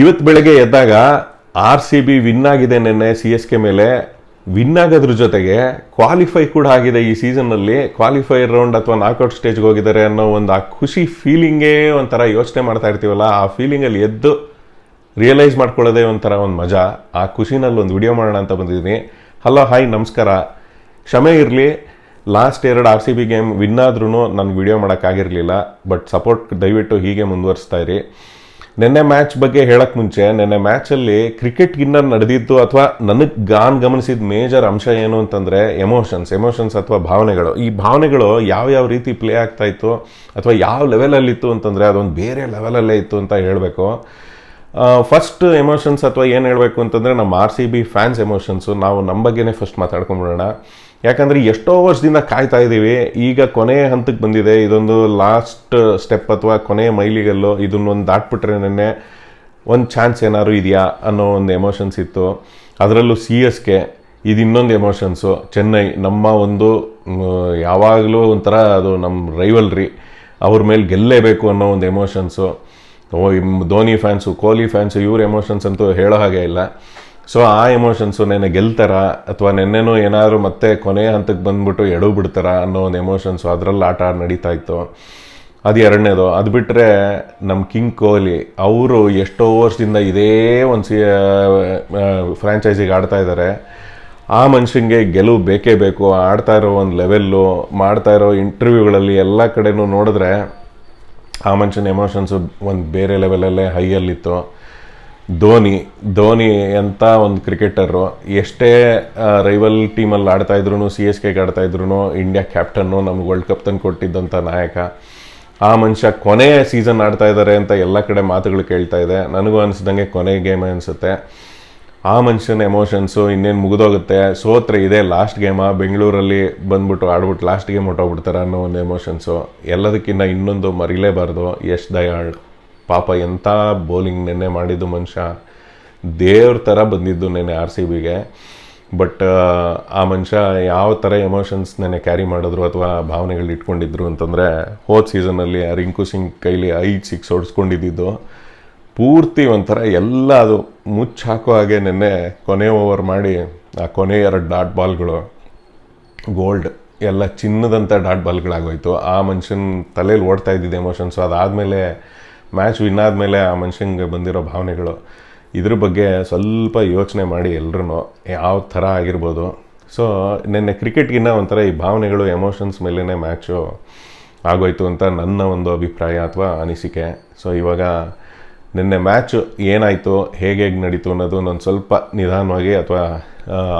ಇವತ್ತು ಬೆಳಗ್ಗೆ ಎದ್ದಾಗ ಆರ್ ಸಿ ಬಿ ವಿನ್ ಆಗಿದೆ ನಿನ್ನೆ ಸಿ ಎಸ್ ಕೆ ಮೇಲೆ. ವಿನ್ ಆಗೋದ್ರ ಜೊತೆಗೆ ಕ್ವಾಲಿಫೈ ಕೂಡ ಆಗಿದೆ ಈ ಸೀಸನ್ನಲ್ಲಿ ಕ್ವಾಲಿಫೈ ರೌಂಡ್ ಅಥವಾ ನಾಕ್ಔಟ್ ಸ್ಟೇಜ್ಗೆ ಹೋಗಿದ್ದಾರೆ ಅನ್ನೋ ಒಂದು ಆ ಖುಷಿ ಫೀಲಿಂಗೇ ಒಂಥರ ಯೋಚನೆ ಮಾಡ್ತಾ ಇರ್ತೀವಲ್ಲ, ಆ ಫೀಲಿಂಗಲ್ಲಿ ಎದ್ದು ರಿಯಲೈಸ್ ಮಾಡ್ಕೊಳ್ಳೋದೇ ಒಂಥರ ಒಂದು ಮಜಾ. ಆ ಖುಷಿನಲ್ಲಿ ಒಂದು ವಿಡಿಯೋ ಮಾಡೋಣ ಅಂತ ಬಂದಿದ್ದೀನಿ. ಹಲೋ ಹಾಯ್ ನಮಸ್ಕಾರ. ಕ್ಷಮೆ ಇರಲಿ ಲಾಸ್ಟ್ ಎರಡು R C B game win ಆದ್ರೂ ನಾನು ವಿಡಿಯೋ ಮಾಡೋಕ್ಕಾಗಿರಲಿಲ್ಲ ಬಟ್ ಸಪೋರ್ಟ್ ದಯವಿಟ್ಟು ಹೀಗೆ ಮುಂದುವರಿಸ್ತಾ ಇರಿ. ನಿನ್ನೆ ಮ್ಯಾಚ್ ಬಗ್ಗೆ ಹೇಳಕ್ ಮುಂಚೆ, ನಿನ್ನೆ ಮ್ಯಾಚಲ್ಲಿ ಕ್ರಿಕೆಟ್ ಗಿನ್ನ ನಡೆದಿದ್ದು ಅಥವಾ ನನಗೆ ಗಾನ್ ಗಮನಿಸಿದ ಮೇಜರ್ ಅಂಶ ಏನು ಅಂತಂದರೆ ಎಮೋಷನ್ಸ್ ಎಮೋಷನ್ಸ್ ಅಥವಾ ಭಾವನೆಗಳು. ಈ ಭಾವನೆಗಳು ಯಾವ ಯಾವ ರೀತಿ ಪ್ಲೇ ಆಗ್ತಾ ಇತ್ತು ಅಥವಾ ಯಾವ ಲೆವೆಲಲ್ಲಿತ್ತು ಅಂತಂದರೆ ಅದೊಂದು ಬೇರೆ ಲೆವೆಲಲ್ಲೇ ಇತ್ತು ಅಂತ ಹೇಳಬೇಕು. ಫಸ್ಟ್ ಎಮೋಷನ್ಸ್ ಅಥವಾ ಏನು ಹೇಳಬೇಕು ಅಂತಂದರೆ ನಮ್ಮ R C B fans emotions ನಾವು ನಮ್ಮ ಬಗ್ಗೆನೇ ಫಸ್ಟ್ ಮಾತಾಡ್ಕೊಂಬಿಡೋಣ ಯಾಕಂದರೆ ಎಷ್ಟೋ ವರ್ಷದಿಂದ ಕಾಯ್ತಾ ಇದ್ದೀವಿ ಈಗ ಕೊನೆಯ ಹಂತಕ್ಕೆ ಬಂದಿದೆ. ಇದೊಂದು ಲಾಸ್ಟ್ ಸ್ಟೆಪ್ ಅಥವಾ ಕೊನೆಯ ಮೈಲಿಗಲ್ಲು. ಇದನ್ನೊಂದು ದಾಟ್ಬಿಟ್ರೆ ನೆನ್ನೆ ಒಂದು ಚಾನ್ಸ್ ಏನಾದ್ರು ಇದೆಯಾ ಅನ್ನೋ ಒಂದು ಎಮೋಷನ್ಸ್ ಇತ್ತು. ಅದರಲ್ಲೂ ಸಿ ಎಸ್ ಕೆ ಇದು ಇನ್ನೊಂದು ಎಮೋಷನ್ಸು ಚೆನ್ನೈ, ನಮ್ಮ ಒಂದು ಯಾವಾಗಲೂ ಒಂಥರ ಅದು ನಮ್ಮ ರೈವಲ್ರಿ ಅವ್ರ ಮೇಲೆ ಗೆಲ್ಲೇಬೇಕು ಅನ್ನೋ ಒಂದು emotions Dhoni fans Kohli fans ಇವ್ರ ಎಮೋಷನ್ಸ್ ಅಂತೂ ಹೇಳೋ ಹಾಗೆ ಇಲ್ಲ. ಸೊ ಆ ಎಮೋಷನ್ಸು ನೆನ್ನೆ ಗೆಲ್ತಾರ? ಅಥವಾ ನೆನ್ನೆನೂ ಏನಾದರೂ ಮತ್ತೆ ಕೊನೆಯ ಹಂತಕ್ಕೆ ಬಂದ್ಬಿಟ್ಟು ಎಡವು ಬಿಡ್ತಾರ ಅನ್ನೋ ಒಂದು ಎಮೋಷನ್ಸು ಅದರಲ್ಲಿ ಆಟ ನಡೀತಾ ಇತ್ತು. ಅದು ಎರಡನೇದು. ಅದು ಬಿಟ್ಟರೆ ನಮ್ಮ ಕಿಂಗ್ ಕೊಹ್ಲಿ, ಅವರು ಎಷ್ಟೋ ವರ್ಷದಿಂದ ಇದೇ ಒಂದು ಸಿ ಫ್ರ್ಯಾಂಚೈಸಿಗೆ ಆಡ್ತಾ ಇದ್ದಾರೆ ಆ ಮನುಷ್ಯನಿಗೆ ಗೆಲುವು ಬೇಕೇ ಬೇಕು. ಆಡ್ತಾ ಇರೋ ಒಂದು ಲೆವೆಲ್ಲು ಮಾಡ್ತಾ ಇರೋ ಇಂಟರ್ವ್ಯೂಗಳಲ್ಲಿ ಎಲ್ಲ ಕಡೆನೂ ನೋಡಿದ್ರೆ ಆ ಮನುಷ್ಯನ ಎಮೋಷನ್ಸು ಒಂದು ಬೇರೆ ಲೆವೆಲಲ್ಲೇ ಹೈಯಲ್ಲಿತ್ತು ಧೋನಿ ಧೋನಿ ಅಂತ ಒಂದು ಕ್ರಿಕೆಟರು ಎಷ್ಟೇ ರೈವಲ್ ಟೀಮಲ್ಲಿ ಆಡ್ತಾ ಇದ್ರು ಸಿ ಎಸ್ ಕೆಗೆ ಆಡ್ತಾ ಇದ್ರು ಇಂಡಿಯಾ ಕ್ಯಾಪ್ಟನ್ನು ನಮ್ಗೆ ವರ್ಲ್ಡ್ ಕಪ್ ತಂದು ಕೊಟ್ಟಿದ್ದಂಥ ನಾಯಕ. ಆ ಮನುಷ್ಯ ಕೊನೆಯ ಸೀಸನ್ ಆಡ್ತಾ ಇದ್ದಾರೆ ಅಂತ ಎಲ್ಲ ಕಡೆ ಮಾತುಗಳು ಕೇಳ್ತಾ ಇದೆ. ನನಗೂ ಅನಿಸ್ದಂಗೆ ಕೊನೆ ಗೇಮ್ ಅನಿಸುತ್ತೆ. ಆ ಮನುಷ್ಯನ ಎಮೋಷನ್ಸು ಇನ್ನೇನು ಮುಗಿದೋಗುತ್ತೆ? ಸೋತ್ರೆ ಇದೆ ಲಾಸ್ಟ್ ಗೇಮ ಬೆಂಗಳೂರಲ್ಲಿ ಬಂದ್ಬಿಟ್ಟು ಆಡ್ಬಿಟ್ಟು ಲಾಸ್ಟ್ ಗೇಮ್ ಹೊಟ್ಟೋಗ್ಬಿಡ್ತಾರೆ ಅನ್ನೋ ಒಂದು ಎಮೋಷನ್ಸು ಎಲ್ಲದಕ್ಕಿಂತ ಇನ್ನೊಂದು ಮರಿಲೇಬಾರ್ದು. ಯಶ್ ದಯಾಳ್. ಪಾಪ ಎಂಥ ಬೌಲಿಂಗ್ ನೆನ್ನೆ ಮಾಡಿದ್ದು ಮನುಷ್ಯ. ದೇವ್ರ ಥರ ಬಂದಿದ್ದು ನೆನ್ನೆ ಆರ್ ಸಿ ಬಿಗೆ ಬಟ್ ಆ ಮನುಷ್ಯ ಯಾವ ಥರ ಎಮೋಷನ್ಸ್ ನೆನ್ನೆ ಕ್ಯಾರಿ ಮಾಡಿದ್ರು ಅಥವಾ ಭಾವನೆಗಳು ಇಟ್ಕೊಂಡಿದ್ರು ಅಂತಂದರೆ, ಹೋದ ಸೀಸನಲ್ಲಿ ರಿಂಕು ಸಿಂಗ್ ಕೈಲಿ ಐದು ಸಿಕ್ಸ್ ಹೊಡ್ಸ್ಕೊಂಡಿದ್ದು. ಪೂರ್ತಿ ಒಂಥರ ಎಲ್ಲ ಅದು ಮುಚ್ಚಿ ಹಾಕೋ ಹಾಗೆ ನೆನ್ನೆ ಕೊನೆ ಓವರ್ ಮಾಡಿ, ಆ ಕೊನೆ ಎರಡು ಡಾಟ್ ಬಾಲ್ಗಳು ಗೋಲ್ಡ್ ಎಲ್ಲ ಚಿನ್ನದಂಥ ಡಾಟ್ ಬಾಲ್ಗಳಾಗೋಯ್ತು ಆ ಮನುಷ್ಯನ ತಲೆಯಲ್ಲಿ ಓಡ್ತಾ ಇದ್ದಿದ್ದು ಎಮೋಷನ್ಸು ಅದಾದಮೇಲೆ ಮ್ಯಾಚ್ ವಿನ್ ಆದಮೇಲೆ ಆ ಮನುಷ್ಯಂಗೆ ಬಂದಿರೋ ಭಾವನೆಗಳು, ಇದ್ರ ಬಗ್ಗೆ ಸ್ವಲ್ಪ ಯೋಚನೆ ಮಾಡಿ ಎಲ್ಲರೂ ಯಾವ ಥರ ಆಗಿರ್ಬೋದು. ಸೊ ನಿನ್ನೆ ಕ್ರಿಕೆಟ್ಗಿನ್ನ ಒಂಥರ ಈ ಭಾವನೆಗಳು ಎಮೋಷನ್ಸ್ ಮೇಲೇ ಮ್ಯಾಚು ಆಗೋಯ್ತು ಅಂತ ನನ್ನ ಒಂದು ಅಭಿಪ್ರಾಯ ಅಥವಾ ಅನಿಸಿಕೆ. ಸೊ ಇವಾಗ ನಿನ್ನೆ ಮ್ಯಾಚು ಏನಾಯಿತು, ಹೇಗೆ ಹೇಗೆ ನಡೀತು ಅನ್ನೋದು ನಾನು ಸ್ವಲ್ಪ ನಿಧಾನವಾಗಿ ಅಥವಾ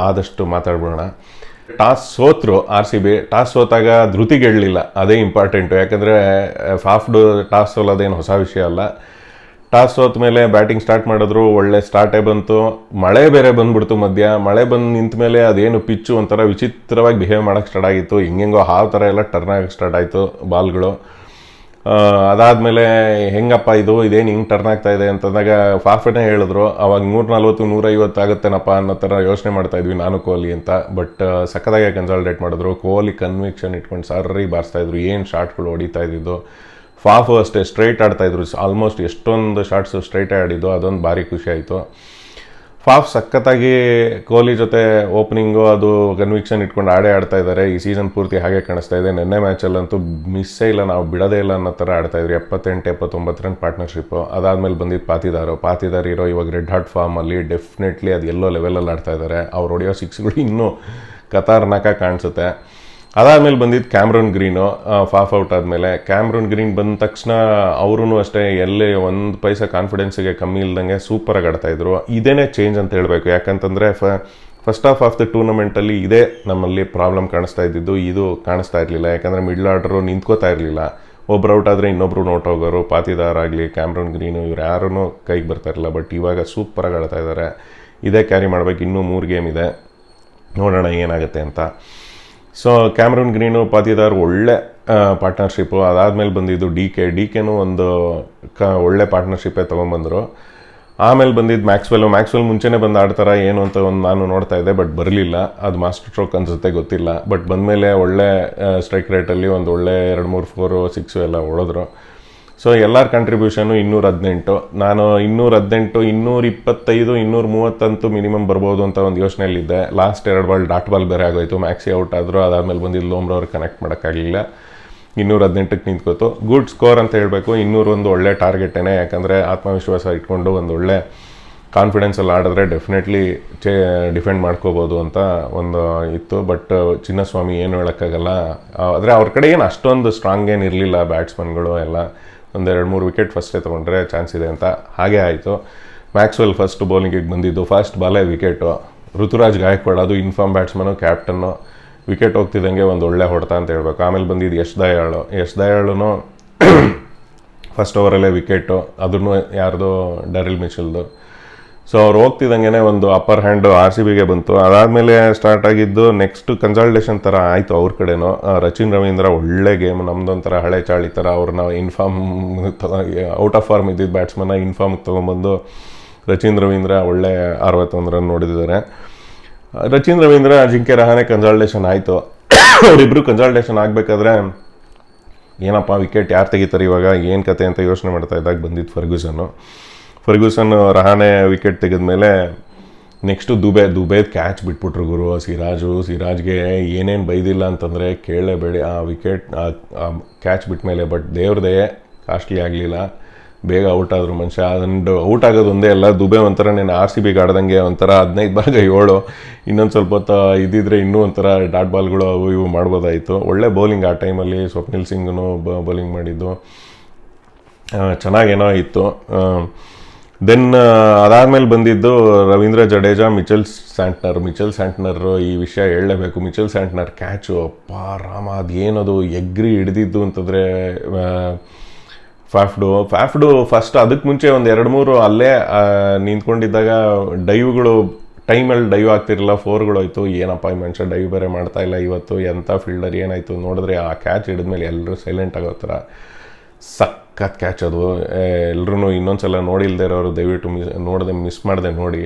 ಆದಷ್ಟು ಮಾತಾಡ್ಬಿಡೋಣ ಟಾಸ್ ಸೋತ್ರು ಆರ್ ಸಿ ಬಿ, ಟಾಸ್ ಸೋತಾಗ ಧೃತಿಗೆಡಲಿಲ್ಲ ಅದೇ ಇಂಪಾರ್ಟೆಂಟು ಯಾಕಂದರೆ ಫಾಫ್ಡು ಟಾಸ್ ಸೋಲೋದೇನು ಹೊಸ ವಿಷಯ ಅಲ್ಲ. ಟಾಸ್ ಸೋತ ಮೇಲೆ ಬ್ಯಾಟಿಂಗ್ ಸ್ಟಾರ್ಟ್ ಮಾಡಿದ್ರು, ಒಳ್ಳೆ ಸ್ಟಾರ್ಟೇ ಬಂತು. ಮಳೆ ಬೇರೆ ಬಂದ್ಬಿಡ್ತು ಮಧ್ಯ. ಮಳೆ ಬಂದು ನಿಂತ ಮೇಲೆ ಅದೇನು ಪಿಚ್ಚು ಒಂಥರ ವಿಚಿತ್ರವಾಗಿ ಬಿಹೇವ್ ಮಾಡೋಕ್ಕೆ ಸ್ಟಾರ್ಟ್ ಆಗಿತ್ತು. ಹಿಂಗೆಂಗೋ ಆ ಥರ ಎಲ್ಲ ಟರ್ನ್ ಆಗಕ್ಕೆ ಸ್ಟಾರ್ಟ್ ಆಯಿತು ಬಾಲ್ಗಳು ಅದಾದಮೇಲೆ ಹೆಂಗಪ್ಪ ಇದು? ಇದೇನು ಹಿಂಗೆ ಟರ್ನ್ ಆಗ್ತಾ ಇದೆ ಅಂತಂದಾಗ ಫಾಫೆನೇ ಹೇಳಿದ್ರು, ಅವಾಗ ನೂರ ನಲ್ವತ್ತು ನೂರೈವತ್ತು ಆಗುತ್ತೇನಪ್ಪ ಅನ್ನೋ ಥರ ಯೋಚನೆ ಮಾಡ್ತಾ ಇದ್ವಿ ನಾನು ಕೊಹ್ಲಿ ಅಂತ. ಬಟ್ ಸಕ್ಕದಾಗೆ ಕನ್ಸಲ್ಟೇಟ್ ಮಾಡಿದ್ರು. ಕೊಹ್ಲಿ ಕನ್ವಿಕ್ಷನ್ ಇಟ್ಕೊಂಡು ಸರ್ರಿ ಬಾರಿಸ್ತಾ ಇದ್ರು. ಏನು ಶಾರ್ಟ್ಗಳು ಹೊಡಿತಾ ಇದ್ದಿದ್ದು? ಫಾಫು ಅಷ್ಟೇ ಸ್ಟ್ರೈಟ್ ಆಡ್ತಾಯಿದ್ರು ಆಲ್ಮೋಸ್ಟ್ ಎಷ್ಟೊಂದು ಶಾರ್ಟ್ಸು ಸ್ಟ್ರೈಟೇ ಆಡಿದ್ದು, ಅದೊಂದು ಭಾರಿ ಖುಷಿ ಆಯಿತು. ಫಾಫ್ ಸಖತ್ತಾಗಿ ಕೊಹ್ಲಿ ಜೊತೆ ಓಪನಿಂಗು ಅದು ಕನ್ವಿಕ್ಷನ್ ಇಟ್ಕೊಂಡು ಆಡೇ ಆಡ್ತಾ ಇದ್ದಾರೆ ಈ ಸೀಸನ್ ಪೂರ್ತಿ ಹಾಗೆ ಕಾಣಿಸ್ತಾ ಇದೆ. ನಿನ್ನೆ ಮ್ಯಾಚಲ್ಲಂತೂ ಮಿಸ್ಸೇ ಇಲ್ಲ. ನಾವು ಬಿಡೋದೇ ಇಲ್ಲ ಅನ್ನೋ ಥರ ಆಡ್ತಾ ಇದ್ರಿ. ಎಪ್ಪತ್ತೆಂಟು, ಎಪ್ಪತ್ತೊಂಬತ್ತು ರನ್ ಪಾರ್ಟ್ನರ್ಶಿಪ್ಪು ಅದಾದಮೇಲೆ ಬಂದಿದ್ದು ಪಾತಿದಾರು. ಪಾತಿದಾರ್ ಇರೋ ಇವಾಗ ರೆಡ್ ಹಾಟ್ ಫಾರ್ಮಲ್ಲಿ ಡೆಫಿನೆಟ್ಲಿ ಅದು ಎಲ್ಲೋ ಲೆವೆಲಲ್ಲಿ ಆಡ್ತಾ ಇದ್ದಾರೆ ಅವ್ರು ಹೊಡೆಯೋ ಸಿಕ್ಸ್ಗಳು ಇನ್ನೂ ಕತಾರ್ನಾಕ ಕಾಣಿಸುತ್ತೆ. ಅದಾದಮೇಲೆ ಬಂದಿದ್ದು ಕ್ಯಾಮ್ರೋನ್ ಗ್ರೀನು ಫಾಫ್ ಔಟ್ ಆದಮೇಲೆ. ಕ್ಯಾಮ್ರೋನ್ ಗ್ರೀನ್ ಬಂದ ತಕ್ಷಣ ಅವರೂ ಅಷ್ಟೇ ಎಲ್ಲೇ ಒಂದು ಪೈಸ ಕಾನ್ಫಿಡೆನ್ಸಿಗೆ ಕಮ್ಮಿ ಇಲ್ದಂಗೆ ಸೂಪರಾಗಿ ಆಡ್ತಾ ಇದ್ರು. ಇದೇನೇ ಚೇಂಜ್ ಅಂತ ಹೇಳಬೇಕು. ಯಾಕಂತಂದರೆ ಫ ಫಸ್ಟ್ ಆಫ್ ಆಫ್ ದ ಟೂರ್ನಮೆಂಟಲ್ಲಿ ಇದೇ ನಮ್ಮಲ್ಲಿ ಪ್ರಾಬ್ಲಮ್ ಕಾಣಿಸ್ತಾ ಇದ್ದಿದ್ದು. ಇದು ಕಾಣಿಸ್ತಾ ಇರಲಿಲ್ಲ. ಯಾಕಂದರೆ ಮಿಡ್ಲ್ ಆರ್ಡರು ನಿಂತ್ಕೋತಾ ಇರಲಿಲ್ಲ. ಒಬ್ರು ಔಟ್ ಆದರೆ ಇನ್ನೊಬ್ರು ನೋಟ್ ಹೋಗೋರು. ಪಾತಿದಾರ್ ಆಗಲಿ ಕ್ಯಾಮ್ರೋನ್ ಗ್ರೀನು ಇವ್ರು ಯಾರೂ ಕೈಗೆ ಬರ್ತಾ ಇರಲಿಲ್ಲ. ಬಟ್ ಇವಾಗ ಸೂಪರಾಗಿ ಆಡ್ತಾ ಇದ್ದಾರೆ ಇದೇ ಕ್ಯಾರಿ ಮಾಡ್ಬೇಕು. ಇನ್ನೂ ಮೂರು ಗೇಮ್ ಇದೆ. ನೋಡೋಣ ಏನಾಗುತ್ತೆ ಅಂತ. ಸೊ ಕ್ಯಾಮ್ರೂನ್ ಗ್ರೀನು ಪಾತಿದಾರ್ ಒಳ್ಳೆ ಪಾರ್ಟ್ನರ್ಶಿಪ್ಪು ಅದಾದಮೇಲೆ ಬಂದಿದ್ದು ಡಿ ಕೆ ಡಿ ಕೆನೂ ಒಂದು, ಕ, ಒಳ್ಳೆ ಪಾರ್ಟ್ನರ್ಶಿಪ್ಪೇ ತೊಗೊಂಬಂದರು. ಆಮೇಲೆ ಬಂದಿದ್ದು ಮ್ಯಾಕ್ಸ್ವೆಲ್ ಮ್ಯಾಕ್ಸ್ವೆಲ್ ಮುಂಚೆನೇ ಬಂದು ಆಡ್ತಾರ ಏನು ಅಂತ ಒಂದು ನಾನು ನೋಡ್ತಾ ಇದ್ದೆ ಬಟ್ ಬರಲಿಲ್ಲ. ಅದು ಮಾಸ್ಟರ್ ಸ್ಟ್ರೋಕ್ ಅನ್ಸುತ್ತೆ, ಗೊತ್ತಿಲ್ಲ. ಬಟ್ ಬಂದಮೇಲೆ ಒಳ್ಳೆ ಸ್ಟ್ರೈಕ್ ರೇಟಲ್ಲಿ ಒಂದು ಒಳ್ಳೆ ಎರಡು ಮೂರು ಫೋರು ಸಿಕ್ಸು ಎಲ್ಲ ಹೊಡೆದ್ರು ಸೊ ಎಲ್ಲರ ಕಂಟ್ರಿಬ್ಯೂಷನು ಇನ್ನೂರ ಹದಿನೆಂಟು ನಾನು ಇನ್ನೂರ ಹದಿನೆಂಟು ಇನ್ನೂರ ಇಪ್ಪತ್ತೈದು ಇನ್ನೂರ ಮೂವತ್ತಂತೂ ಮಿನಿಮಮ್ ಬರ್ಬೋದು ಅಂತ ಒಂದು ಯೋಚನೆಯಲ್ಲಿದ್ದೆ. ಲಾಸ್ಟ್ ಎರಡು ಬಾಲ್ ಡಾಟ್ ಬಾಲ್ ಬೇರೆ ಆಗೋಯ್ತು. ಮ್ಯಾಕ್ಸಿ ಔಟ್ ಆದರೂ ಅದಾದಮೇಲೆ ಬಂದಿದ್ದು ಲೋಮ್ರವ್ರು ಕನೆಕ್ಟ್ ಮಾಡೋಕ್ಕಾಗಲಿಲ್ಲ. ಇನ್ನೂರ ಹದಿನೆಂಟಕ್ಕೆ ನಿಂತ್ಕೋತು. ಗುಡ್ ಸ್ಕೋರ್ ಅಂತ ಹೇಳಬೇಕು. ಇನ್ನೂರು ಒಂದು ಒಳ್ಳೆ ಟಾರ್ಗೆಟೇನೆ ಯಾಕಂದರೆ ಆತ್ಮವಿಶ್ವಾಸ ಇಟ್ಕೊಂಡು ಒಂದು ಒಳ್ಳೆ ಕಾನ್ಫಿಡೆನ್ಸಲ್ಲಿ ಆಡಿದ್ರೆ ಡೆಫಿನೆಟ್ಲಿ ಚೇ ಡಿಫೆಂಡ್ ಮಾಡ್ಕೋಬೋದು ಅಂತ ಒಂದು ಇತ್ತು. ಬಟ್ ಚಿನ್ನಸ್ವಾಮಿ ಏನು ಹೇಳೋಕ್ಕಾಗಲ್ಲ. ಆದರೆ ಅವ್ರ ಕಡೆ ಏನು ಅಷ್ಟೊಂದು ಸ್ಟ್ರಾಂಗ್ ಏನು ಇರಲಿಲ್ಲ ಬ್ಯಾಟ್ಸ್ಮನ್ಗಳು ಎಲ್ಲ. ಒಂದು ಎರಡು ಮೂರು ವಿಕೆಟ್ ಫಸ್ಟೇ ತೊಗೊಂಡ್ರೆ ಚಾನ್ಸ್ ಇದೆ ಅಂತ. ಹಾಗೆ ಆಯಿತು. ಮ್ಯಾಕ್ಸ್ವೆಲ್ ಫಸ್ಟ್ ಬೌಲಿಂಗಿಗೆ ಬಂದಿದ್ದು ಫಸ್ಟ್ ಬಾಲೇ ವಿಕೆಟು ಋತುರಾಜ್ ಗಾಯಕ್ವಾಡ್ ಅದು in form batsman captain wicket ಹೋಗ್ತಿದ್ದಂಗೆ ಒಂದು ಒಳ್ಳೆ ಹೊಡೆತ ಅಂತ ಹೇಳ್ಬೇಕು. ಆಮೇಲೆ ಬಂದಿದ್ದು ಯಶ್ ದಯಾಳು. ಯಶ್ ದಯಾಳುನು ಫಸ್ಟ್ ಓವರಲ್ಲೇ ವಿಕೆಟು ಅದನ್ನು ಯಾರ್ದೋ? ಡರಿಲ್ ಮಿಚಲ್ದು. ಸೊ ಅವ್ರು ಹೋಗ್ತಿದ್ದಂಗೆ ಒಂದು ಅಪ್ಪರ್ ಹ್ಯಾಂಡ್ ಆರ್ ಸಿ ಬಿಗೆ ಬಂತು. ಅದಾದಮೇಲೆ ಸ್ಟಾರ್ಟ್ ಆಗಿದ್ದು ನೆಕ್ಸ್ಟ್ ಕನ್ಸಲ್ಟೇಷನ್ ಥರ ಆಯಿತು ಅವ್ರ ಕಡೆನೂ. ರಚಿನ್ ರವೀಂದ್ರ ಒಳ್ಳೆ ಗೇಮ್ ನಮ್ದೊಂಥರ ಹಳೆ ಚಾಳಿ ಥರ ಅವ್ರನ್ನ ಇನ್ಫಾರ್ಮ್ ಔಟ್ ಆಫ್ ಫಾರ್ಮ್ ಇದ್ದಿದ್ದು ಬ್ಯಾಟ್ಸ್ಮನ್ನ ಇನ್ಫಾರ್ಮ್ಗೆ ತೊಗೊಂಬಂದು ರಚಿನ್ ರವೀಂದ್ರ ಒಳ್ಳೆ ಅರವತ್ತೊಂದು ರನ್ ನೋಡಿದ್ದಾರೆ ರಚಿನ್ ರವೀಂದ್ರ, ಜಿಂಕೆ ರಹಾನೆ ಕನ್ಸಲ್ಟೇಷನ್ ಆಯಿತು. ಅವರಿಬ್ಬರು ಕನ್ಸಲ್ಟೇಷನ್ ಆಗಬೇಕಾದ್ರೆ ಏನಪ್ಪ ವಿಕೆಟ್ ಯಾರು ತೆಗಿತಾರೆ ಇವಾಗ, ಏನು ಕತೆ ಅಂತ ಯೋಚನೆ ಮಾಡ್ತಾ ಇದ್ದಾಗ ಬಂದಿದ್ದು ಫರ್ಗ್ಯೂಸನ್ನು. ಫರ್ಗ್ಯೂಸನ್ ರಹಾನೆ ವಿಕೆಟ್ ತೆಗೆದ್ಮೇಲೆ ನೆಕ್ಸ್ಟು ದುಬೆ, ದುಬೈದ್ ಕ್ಯಾಚ್ ಬಿಟ್ಬಿಟ್ರು ಗುರು. ಸಿರಾಜು, ಸಿರಾಜ್ಗೆ ಏನೇನು ಬೈದಿಲ್ಲ ಅಂತಂದರೆ ಕೇಳಲೇಬೇಡಿ. ಆ ವಿಕೆಟ್ ಆ ಕ್ಯಾಚ್ ಬಿಟ್ಮೇಲೆ ಬಟ್ ದೇವ್ರದೇ ಕಾಸ್ಟ್ಲಿ ಆಗಲಿಲ್ಲ. ಬೇಗ ಔಟ್ ಆದರು ಮನುಷ್ಯ. ಅಂಡ್ ಔಟ್ ಆಗೋದು ಒಂದೇ ಅಲ್ಲ, ದುಬೆ ಒಂಥರ ನೀನು ಆರ್ ಸಿ ಬಿಗೆ ಆಡ್ದಂಗೆ ಒಂಥರ ಹದಿನೈದು ಭಾಗ ಏಳು, ಇನ್ನೊಂದು ಸ್ವಲ್ಪ ಹೊತ್ತು ಇದ್ದಿದ್ರೆ ಇನ್ನೂ ಒಂಥರ ಡಾಟ್ ಬಾಲ್ಗಳು ಅವು ಇವು ಮಾಡ್ಬೋದಾಯಿತು. ಒಳ್ಳೆ ಬೌಲಿಂಗ್ ಆ ಟೈಮಲ್ಲಿ ಸ್ವಪ್ನಿಲ್ ಸಿಂಗ್ನು ಬೌಲಿಂಗ್ ಮಾಡಿದ್ದು. ಚೆನ್ನಾಗೇನೋ ಇತ್ತು. ದೆನ್ ಅದಾದ್ಮೇಲೆ ಬಂದಿದ್ದು Ravindra Jadeja, Mitchell Santner. Mitchell Santner ಈ ವಿಷಯ ಹೇಳಲೇಬೇಕು. ಮಿಚೆಲ್ ಸ್ಯಾಂಟ್ನರ್ ಕ್ಯಾಚು ಅಪ್ಪ ರಾಮ ಅದೇನದು ಎಗ್ರಿ ಹಿಡಿದಿದ್ದು ಅಂತಂದರೆ ಫ್ಯಾಫ್ಡು ಫ್ಯಾಫ್ಡು ಫಸ್ಟ್ ಅದಕ್ಕೆ ಮುಂಚೆ ಒಂದು ಎರಡು ಮೂರು ಅಲ್ಲೇ ನಿಂತ್ಕೊಂಡಿದ್ದಾಗ ಡೈವ್ಗಳು ಟೈಮಲ್ಲಿ ಡೈವ್ ಆಗ್ತಿರಲಿಲ್ಲ ಫೋರ್ಗಳು ಹೋಯ್ತು. ಏನಪ್ಪ ಈ ಮನುಷ್ಯ ಡೈವ್ ಬೇರೆ ಮಾಡ್ತಾ ಇಲ್ಲ ಇವತ್ತು? ಎಂಥ ಫೀಲ್ಡರ್ ಏನಾಯಿತು? ನೋಡಿದ್ರೆ ಆ ಕ್ಯಾಚ್ ಹಿಡಿದ್ಮೇಲೆ ಎಲ್ಲರೂ ಸೈಲೆಂಟ್ ಆಗೋ ಥರ ಸಖತ್ ಕ್ಯಾಚ್ ಅದು. ಎಲ್ಲರೂ ಇನ್ನೊಂದ್ಸಲ ನೋಡಿಲ್ಲದೆ ಇರೋರು ದಯವಿಟ್ಟು ಮಿಸ್, ನೋಡದೆ ಮಿಸ್ ಮಾಡದೆ ನೋಡಿ.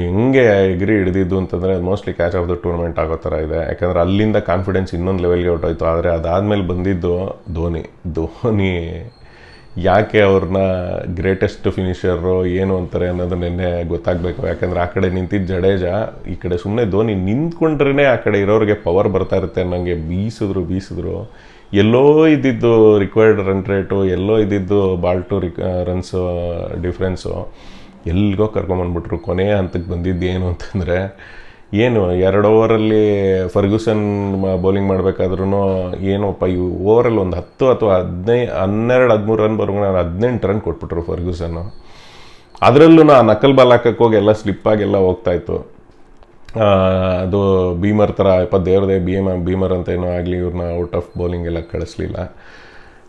ಹೆಂಗೆ ಎಗ್ರಿ ಹಿಡಿದಿದ್ದು ಅಂತಂದರೆ mostly catch of the tournament ಆಗೋ ಥರ ಇದೆ. ಯಾಕಂದರೆ ಅಲ್ಲಿಂದ ಕಾನ್ಫಿಡೆನ್ಸ್ ಇನ್ನೊಂದು ಲೆವೆಲ್ಗೆ ಹೊರಟೋಯ್ತು. ಆದರೆ ಅದಾದಮೇಲೆ ಬಂದಿದ್ದು ಧೋನಿ. ಧೋನಿ ಯಾಕೆ ಅವ್ರನ್ನ ಗ್ರೇಟೆಸ್ಟ್ ಫಿನಿಷರು ಏನು ಅಂತಾರೆ ಅನ್ನೋದು ನಿನ್ನೆ ಗೊತ್ತಾಗಬೇಕು. ಯಾಕಂದರೆ ಆ ಕಡೆ ನಿಂತಿದ್ದ ಜಡೇಜಾ, ಈ ಕಡೆ ಸುಮ್ಮನೆ ಧೋನಿ ನಿಂತ್ಕೊಂಡ್ರೇ ಆ ಕಡೆ ಇರೋರಿಗೆ ಪವರ್ ಬರ್ತಾ ಇರುತ್ತೆ ಅನ್ನೋಂಗೆ ಬೀಸಿದ್ರು ಬೀಸಿದ್ರು. ಎಲ್ಲೋ ಇದ್ದಿದ್ದು ರಿಕ್ವೈರ್ಡ್ ರನ್ ರೇಟು ಎಲ್ಲೋ ಇದ್ದಿದ್ದು ಬಾಲ್ ಟು ರಿಕ್ ರನ್ಸು ಡಿಫ್ರೆನ್ಸು ಎಲ್ಲಿಗೋ ಕರ್ಕೊಂಬಂದ್ಬಿಟ್ರು. ಕೊನೆಯ ಹಂತಕ್ಕೆ ಬಂದಿದ್ದು ಏನು ಅಂತಂದರೆ ಏನು ಎರಡು ಓವರಲ್ಲಿ ಫರ್ಗ್ಯೂಸನ್ ಬೌಲಿಂಗ್ ಮಾಡಬೇಕಾದ್ರೂ ಏನೋಪ್ಪ ಇವು ಓವರಲ್ಲಿ ಒಂದು ಹತ್ತು ಅಥವಾ ಹದಿನೈದು ಹನ್ನೆರಡು ಹದಿಮೂರು ರನ್ ಬರೋ ಹದಿನೆಂಟು ರನ್ ಕೊಟ್ಬಿಟ್ರು ಫರ್ಗ್ಯೂಸನ್ನು. ಅದರಲ್ಲೂ ಆ ನಕಲ್ ಬಾಲ್ ಹಾಕಕ್ಕೆ ಹೋಗಿ ಎಲ್ಲ ಸ್ಲಿಪ್ಪಾಗೆಲ್ಲ ಹೋಗ್ತಾ ಇತ್ತು. ಆ, ಅದು ಭೀಮರ್ ಥರ ಯಪ್ಪ ದೇವ್ರದೇ, ಭೀಮ, ಭೀಮರ್ ಅಂತ ಏನೋ ಆಗಲಿ ಇವ್ರನ್ನ ಔಟ್ ಆಫ್ ಬೌಲಿಂಗ್ ಎಲ್ಲ ಕಳಿಸ್ಲಿಲ್ಲ.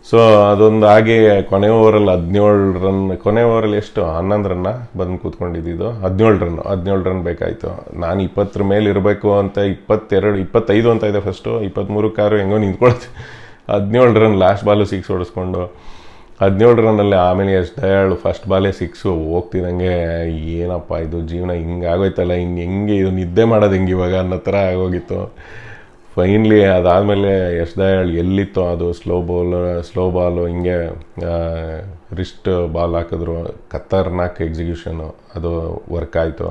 ಸೊ ಅದೊಂದು ಹಾಗೆ ಕೊನೆ ಓವರಲ್ಲಿ ಹದಿನೇಳು ರನ್ ಕೊನೆ ಓವರಲ್ಲಿ ಎಷ್ಟು? ಹನ್ನೊಂದು ರನ್ನ ಬಂದು ಕೂತ್ಕೊಂಡಿದ್ದು ಹದಿನೇಳು ರನ್ ಹದಿನೇಳು ರನ್ ಬೇಕಾಯಿತು. ನಾನು ಇಪ್ಪತ್ತರ ಮೇಲೆ ಇರಬೇಕು ಅಂತ ಇಪ್ಪತ್ತೆರಡು, ಇಪ್ಪತ್ತೈದು ಅಂತ ಇದೆ ಫಸ್ಟು ಇಪ್ಪತ್ತ್ಮೂರು ಕಾರು ಹೆಂಗೋ ನಿಂತ್ಕೊಳ್ತು ಹದಿನೇಳು ರನ್ ಲಾಸ್ಟ್ ಬಾಲು ಸಿಕ್ಸ್ ಹೊಡೆಸ್ಕೊಂಡು ಹದಿನೇಳು ರನ್ನಲ್ಲಿ ಆಮೇಲೆ ಎಷ್ಟು ಹೇಳು ಫಸ್ಟ್ ಬಾಲೇ ಸಿಕ್ಸು ಹೋಗ್ತಿದ್ದಂಗೆ ಏನಪ್ಪ ಇದು ಜೀವನ ಹಿಂಗೆ ಆಗೋಯ್ತಲ್ಲ, ಹಿಂಗೆ ಹೆಂಗೆ ಇದು ನಿದ್ದೆ ಮಾಡೋದು ಹೆಂಗೆ ಇವಾಗ ಅನ್ನೋ ಥರ ಆಗೋಗಿತ್ತು. ಫೈನ್ಲಿ ಅದಾದಮೇಲೆ ಎಸ್ ದಯಾಳ್, ಎಲ್ಲಿತ್ತು ಅದು ಸ್ಲೋ ಬಾಲ್ ಸ್ಲೋ ಬಾಲು ಹಿಂಗೆ ರಿಸ್ಟ್ ಬಾಲ್ ಹಾಕಿದ್ರು, ಖತರ್ನಾಕ್ ಎಕ್ಸಿಕ್ಯೂಷನು ಅದು ವರ್ಕ್ ಆಯಿತು.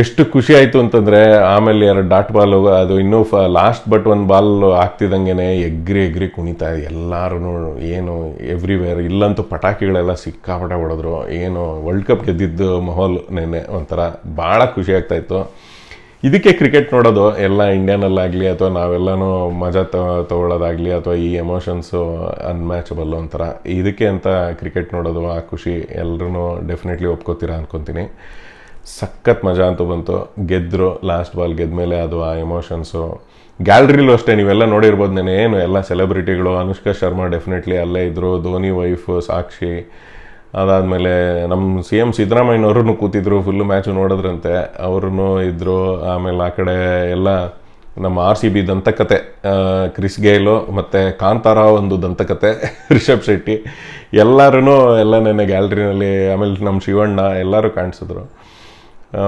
ಎಷ್ಟು ಖುಷಿ ಆಯಿತು ಅಂತಂದರೆ ಆಮೇಲೆ ಎರಡು ಡಾಟ್ ಬಾಲ್ ಅದು ಇನ್ನೂ ಫ ಲಾಸ್ಟ್ ಬಟ್ ಒಂದು ಬಾಲ್ ಆಗ್ತಿದ್ದಂಗೆ ಎಗ್ರಿ ಎಗ್ರಿ ಕುಣಿತಾ ಎಲ್ಲರೂ ಏನು ಎವ್ರಿವೇರ್ ಇಲ್ಲಂತೂ ಪಟಾಕಿಗಳೆಲ್ಲ ಸಿಕ್ಕಾಪಟ್ಟೆ ಹೊಡೆದ್ರು. ಏನು ವರ್ಲ್ಡ್ ಕಪ್ ಗೆದ್ದಿದ್ದು ಮಹೋಲ್ ನೆನೆ ಒಂಥರ ಭಾಳ ಖುಷಿ ಆಗ್ತಾಯಿತ್ತು ಇದಕ್ಕೆ ಕ್ರಿಕೆಟ್ ನೋಡೋದು ಎಲ್ಲ ಇಂಡಿಯಾನಲ್ಲಾಗಲಿ ಅಥವಾ ನಾವೆಲ್ಲನೂ ಮಜಾ ತೊಗೊಳ್ಳೋದಾಗಲಿ ಅಥವಾ ಈ ಎಮೋಷನ್ಸು ಅನ್ಮ್ಯಾಚಬಲ್ ಒಂಥರ. ಇದಕ್ಕೆ ಅಂತ ಕ್ರಿಕೆಟ್ ನೋಡೋದು ಆ ಖುಷಿ ಎಲ್ಲರೂ ಡೆಫಿನೆಟ್ಲಿ ಒಪ್ಕೋತೀರಾ ಅನ್ಕೊತೀನಿ. ಸಖತ್ ಮಜಾ ಅಂತ ಬಂತು. ಗೆದ್ದರು ಲಾಸ್ಟ್ ಬಾಲ್ ಗೆದ್ಮೇಲೆ ಅದು ಆ ಎಮೋಷನ್ಸು ಗ್ಯಾಲ್ರಿಲೂ ಅಷ್ಟೇ, ನೀವೆಲ್ಲ ನೋಡಿರ್ಬೋದು ನಾನು ಏನು ಎಲ್ಲ ಸೆಲೆಬ್ರಿಟಿಗಳು ಅನುಷ್ಕಾ ಶರ್ಮಾ ಡೆಫಿನೆಟ್ಲಿ ಅಲ್ಲೇ ಇದ್ದರು ಧೋನಿ ವೈಫು ಸಾಕ್ಷಿ. ಅದಾದಮೇಲೆ ನಮ್ಮ ಸಿ ಎಂ ಸಿದ್ದರಾಮಯ್ಯನವ್ರೂ ಕೂತಿದ್ರು ಫುಲ್ಲು ಮ್ಯಾಚು ನೋಡಿದ್ರಂತೆ. ಅವ್ರೂ ಇದ್ದರು ಆಮೇಲೆ ಆ ಕಡೆ ಎಲ್ಲ ನಮ್ಮ ಆರ್ ಸಿ ಬಿ ದಂತಕತೆ ಕ್ರಿಸ್ ಗೇಲು ಮತ್ತು ಕಾಂತಾರ ಒಂದು ದಂತಕತೆ, ರಿಷಬ್ ಶೆಟ್ಟಿ. ಎಲ್ಲರೂ ಎಲ್ಲ ನೆನ್ನೆ ಗ್ಯಾಲ್ರಿನಲ್ಲಿ ಆಮೇಲೆ ನಮ್ಮ ಶಿವಣ್ಣ ಎಲ್ಲರೂ ಕಾಣಿಸಿದ್ರು.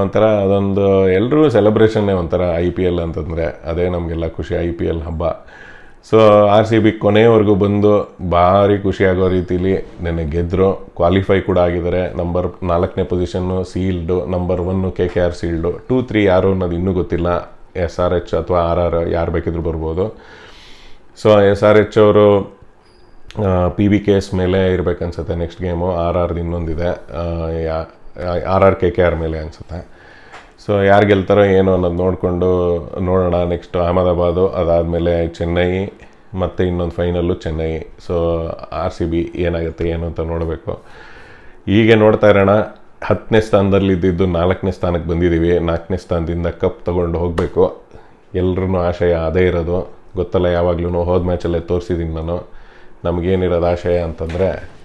ಒಂಥರ ಅದೊಂದು ಎಲ್ಲರೂ ಸೆಲೆಬ್ರೇಷನ್ನೇ ಒಂಥರ ಐ ಪಿ ಎಲ್ ಅಂತಂದರೆ ಅದೇ ನಮಗೆಲ್ಲ ಖುಷಿ ಐ ಪಿ ಎಲ್ ಹಬ್ಬ. ಸೊ ಆರ್ ಸಿ ಬಿ ಕೊನೆಯವರೆಗೂ ಬಂದು ಭಾರಿ ಖುಷಿಯಾಗೋ ರೀತಿಲಿ ನೆನ್ನೆ ಗೆದ್ದರು ಕ್ವಾಲಿಫೈ ಕೂಡ ಆಗಿದ್ದಾರೆ. ನಂಬರ್ ನಾಲ್ಕನೇ position sealed number one K K R sealed two three ಯಾರು ಅನ್ನೋದು ಇನ್ನೂ ಗೊತ್ತಿಲ್ಲ. ಎಸ್ ಆರ್ ಎಚ್ ಅಥವಾ ಆರ್ ಆರ್ ಯಾರು ಬೇಕಿದ್ರು ಬರ್ಬೋದು. ಸೊ ಎಸ್ ಆರ್ ಎಚ್ ಅವರು ಪಿ ಬಿ ಕೆ ಎಸ್ ಮೇಲೆ ಇರಬೇಕನ್ಸುತ್ತೆ ನೆಕ್ಸ್ಟ್ ಗೇಮು ಆರ್ ಆರ್ದು ಇನ್ನೊಂದಿದೆ. R R K K R ಮೇಲೆ ಅನಿಸುತ್ತೆ. ಸೊ ಯಾರು ಗೆಲ್ತಾರೋ ಏನು ಅನ್ನೋದು ನೋಡಿಕೊಂಡು ನೋಡೋಣ ನೆಕ್ಸ್ಟು ಅಹಮದಾಬಾದು, ಅದಾದಮೇಲೆ ಚೆನ್ನೈ ಮತ್ತು ಇನ್ನೊಂದು final Chennai. So R C B ಏನಾಗುತ್ತೆ ಏನು ಅಂತ ನೋಡಬೇಕು. ಹೀಗೆ ನೋಡ್ತಾ ಇರೋಣ. ಹತ್ತನೇ ಸ್ಥಾನದಲ್ಲಿ ಇದ್ದಿದ್ದು ನಾಲ್ಕನೇ ಸ್ಥಾನಕ್ಕೆ ಬಂದಿದ್ದೀವಿ. ನಾಲ್ಕನೇ ಸ್ಥಾನದಿಂದ ಕಪ್ ತೊಗೊಂಡು ಹೋಗಬೇಕು. ಎಲ್ರೂ ಆಶಯ ಅದೇ ಇರೋದು. ಗೊತ್ತಲ್ಲ ಯಾವಾಗಲೂ ಹೋದ ಮ್ಯಾಚಲ್ಲೇ ತೋರಿಸಿದ್ದೀನಿ ನಾನು. ನಮಗೇನಿರೋದು ಆಶಯ ಅಂತಂದರೆ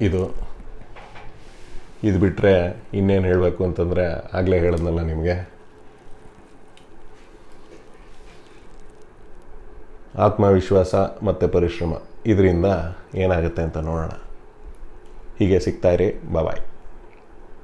ಇದು. ಇದು ಬಿಟ್ಟರೆ ಇನ್ನೇನು ಹೇಳಬೇಕು ಅಂತಂದರೆ ಆಗಲೇ ಹೇಳಿದ್ನಲ್ಲ ನಿಮಗೆ. ಆತ್ಮವಿಶ್ವಾಸ ಮತ್ತು ಪರಿಶ್ರಮ. ಇದರಿಂದ ಏನಾಗುತ್ತೆ ಅಂತ ನೋಡೋಣ. ಹೀಗೆ ಸಿಗ್ತಾಯಿರಿ ಬಾಯ್